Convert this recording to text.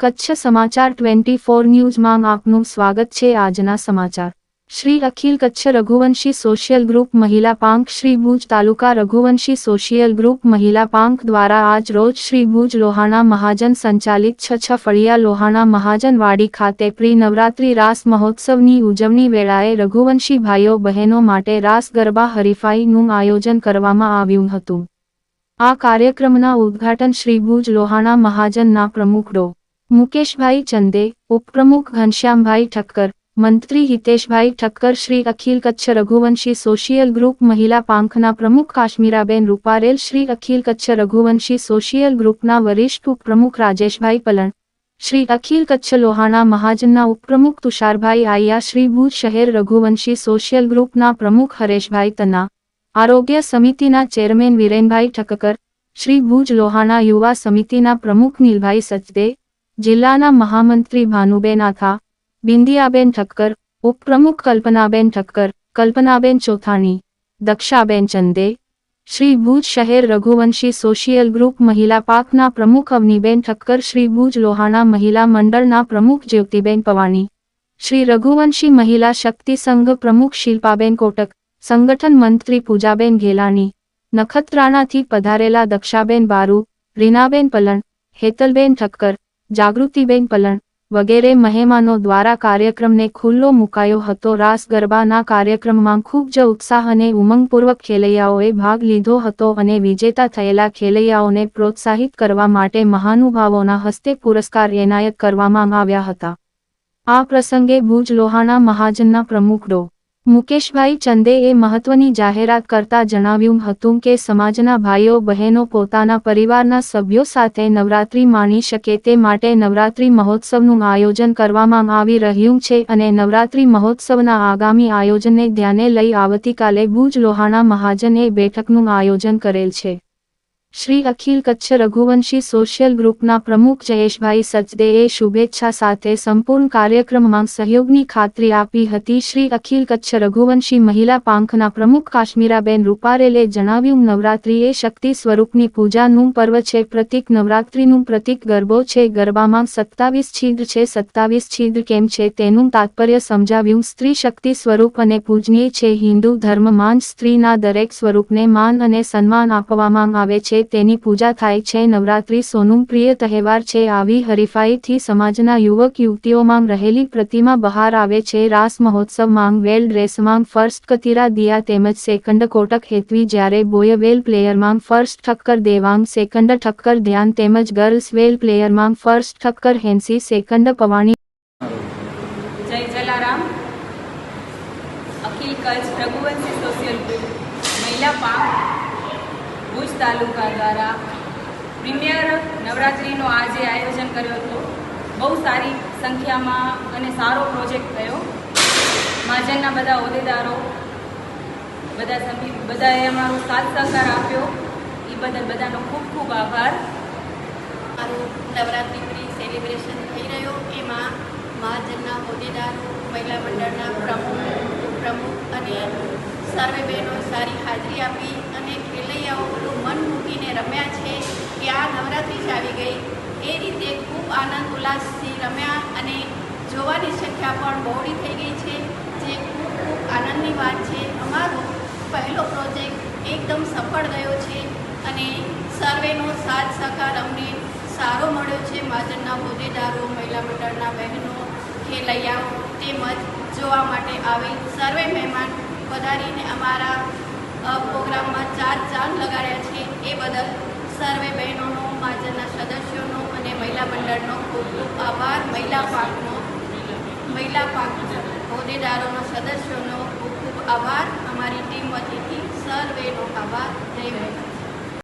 કચ્છ સમાચાર twenty four ન્યૂઝમાં આપનું સ્વાગત છે આજના સમાચાર. શ્રી અખિલ કચ્છ રઘુવંશી સોશિયલ ગ્રુપ મહિલા પાંખ શ્રી ભુજ તાલુકા રઘુવંશી સોશિયલ ગ્રુપ મહિલા પાંખ દ્વારા આજ રોજ શ્રી ભુજ લોહાણા મહાજન સંચાલિત છ છ ફળિયા લોહાણા મહાજન વાડી ખાતે પ્રી નવરાત્રી રાસ મહોત્સવની ઉજવણી વેળાએ રઘુવંશી ભાઈઓ બહેનો માટે રાસ ગરબા હરીફાઈનું આયોજન કરવામાં આવ્યું હતું. આ કાર્યક્રમના ઉદ્ઘાટન શ્રી ભુજ લોહાણા મહાજનના પ્રમુખ ડો. મુકેશભાઈ ચંદે, ઉપપ્રમુખ ઘનશ્યામભાઈ ઠક્કર, મંત્રી હિતેશભાઈ ઠક્કર, શ્રી અખિલ કચ્છ રઘુવંશી સોશિયલ ગ્રુપ મહિલા પાંખના પ્રમુખ કાશ્મીરાબેન રૂપારેલ, શ્રી અખિલ કચ્છ રઘુવંશી સોશિયલ ગ્રુપના વરિષ્ઠ ઉપપ્રમુખ રાજેશભાઈ પલણ, શ્રી અખિલ કચ્છ લોહાણા મહાજનના ઉપપ્રમુખ તુષારભાઈ આયા શ્રી ભુજ શહેર રઘુવંશી સોશિયલ ગ્રુપના પ્રમુખ હરેશભાઈ તના આરોગ્ય સમિતિના ચેરમેન વિરેનભાઈ ઠક્કર, શ્રી ભુજ લોહાણા યુવા સમિતિના પ્રમુખ નીલભાઈ સચદે જિલ્લાના મહામંત્રી ભાનુબેન આથા, બિંદિયાબેન ઠક્કર, ઉપપ્રમુખ કલ્પનાબેન ઠક્કર, કલ્પનાબેન ચોથાણી, દક્ષાબેન ચંદે, શ્રી ભુજ શહેર રઘુવંશી સોશિયલ ગ્રુપ મહિલા પાકના પ્રમુખ અવનીબેન ઠક્કર, શ્રી ભુજ લોહાણા મહિલા મંડળના પ્રમુખ જ્યોતિબેન પવાણી, શ્રી રઘુવંશી મહિલા શક્તિ સંઘ પ્રમુખ શિલ્પાબેન કોટક, સંગઠન મંત્રી પૂજાબેન ઘેલાણી, નખત્રાણાથી પધારેલા દક્ષાબેન બારુ, રીનાબેન પલણ, હેતલબેન ઠક્કર જાગૃતિબેન પલણ વગેરે મહેમાનો દ્વારા કાર્યક્રમને ખુલ્લો મુકાયો હતો. રાસ ગરબાના કાર્યક્રમમાં ખૂબ જ ઉત્સાહ અને ઉમંગપૂર્વક ખેલૈયાઓએ ભાગ લીધો હતો અને વિજેતા થયેલા ખેલૈયાઓને પ્રોત્સાહિત કરવા માટે મહાનુભાવોના હસ્તે પુરસ્કાર એનાયત કરવામાં આવ્યા હતા. આ પ્રસંગે ભુજ લોહાણા મહાજનના પ્રમુખ ડો. મુકેશભાઈ ચંદેએ એ મહત્વની જાહેરાત કરતા જણાવ્યું હતું કે સમાજના ભાઈઓ, બહેનો પોતાના પરિવારના સભ્યો સાથે નવરાત્રી માણી શકે તે માટે નવરાત્રી મહોત્સવનું આયોજન કરવામાં આવી રહ્યું છે અને નવરાત્રી મહોત્સવના આગામી આયોજનને ધ્યાને લઈ આવતીકાલે ભુજ લોહાણા મહાજને બેઠકનું આયોજન કરેલ છે. શ્રી અખિલ કચ્છ રઘુવંશી સોશિયલ ગ્રુપના પ્રમુખ જયેશભાઈ સચદેએ શુભેચ્છા સાથે સંપૂર્ણ કાર્યક્રમમાં સહયોગની ખાતરી આપી હતી. શ્રી અખિલ કચ્છ રઘુવંશી મહિલા પાંખના પ્રમુખ કાશ્મીરાબેન રૂપારેલે જણાવ્યું નવરાત્રિ એ શક્તિ સ્વરૂપની પૂજાનું પર્વ છે, પ્રતિક નવરાત્રિનું પ્રતિક ગરબો છે, ગરબામાં સત્તાવીસ છિદ્ર છે, સત્તાવીસ છિદ્ર કેમ છે તેનું તાત્પર્ય સમજાવ્યું. સ્ત્રી શક્તિ સ્વરૂપ અને પૂજનીય છે, હિન્દુ ધર્મમાં સ્ત્રીના દરેક સ્વરૂપને માન અને સન્માન આપવામાં આવે છે. તેની પૂજા થાય છે. નવરાત્રી સોનું પ્રિય તહેવાર છે. આવી હરીફાઈથી સમાજના યુવક યુવતીઓમાં રહેલી પ્રતિમા બહાર આવે છે. રાસ મહોત્સવમાં વેલ ડ્રેસમાં ફર્સ્ટ કતિરા દિયા તેમજ સેકન્ડ કોટક હેતવી જ્યારે બોય વેલ પ્લેયરમાં ફર્સ્ટ ઠક્કર દેવાંગ, સેકન્ડ ઠક્કર ધ્યાન તેમજ girls well પ્લેયરમાં first Thakkar Hensi, second Pavani. Akhil Kutch Raghuvanshi social મહિલા પાંખ ભુજ તાલુકા દ્વારા પ્રીમિયર નવરાત્રિનો આજે આયોજન કર્યો હતો. બહુ સારી સંખ્યામાં અને સારો પ્રોજેક્ટ થયો. મહાજનના બધા હોદ્દેદારો, બધા બધાએ અમારો સાથ સહકાર આપ્યો. એ બદલ બધાનો ખૂબ ખૂબ આભાર. મારું નવરાત્રિ પ્રી સેલિબ્રેશન થઈ રહ્યો. એમાં મહાજનના હોદ્દેદારો, મહિલા મંડળના પ્રમુખ પ્રમુખ અને સર્વે બહેનો સારી હાજરી આપી અને ખેલૈયાઓ બધું મન મૂકીને રમ્યા છે કે આ નવરાત્રિ જ આવી ગઈ. એ રીતે ખૂબ આનંદ, ઉલ્લાસથી રમ્યા અને જોવાની સંખ્યા પણ બહોળી થઈ ગઈ છે, જે ખૂબ ખૂબ આનંદની વાત છે. અમારો પહેલો પ્રોજેક્ટ એકદમ સફળ ગયો છે અને સર્વેનો સાથ સહકાર અમને સારો મળ્યો છે. માજનના હોદ્દેદારો, મહિલા મંડળના બહેનો, ખેલૈયાઓ તેમજ જોવા માટે આવેલ સર્વે મહેમાન પધારીને અમારા પ્રોગ્રામમાં ચાર ચાંદ લગાડ્યા છે. એ બદલ સર્વે બહેનોનો માજરના સદસ્યોનો અને મહિલા મંડળનો ખૂબ ખૂબ આભાર. મહિલા પાકનો, મહિલા પાક હોદ્દેદારોનો, સદસ્યોનો ખૂબ ખૂબ આભાર. અમારી ટીમ વતીથી સર્વેનો આભાર. જય મહિલા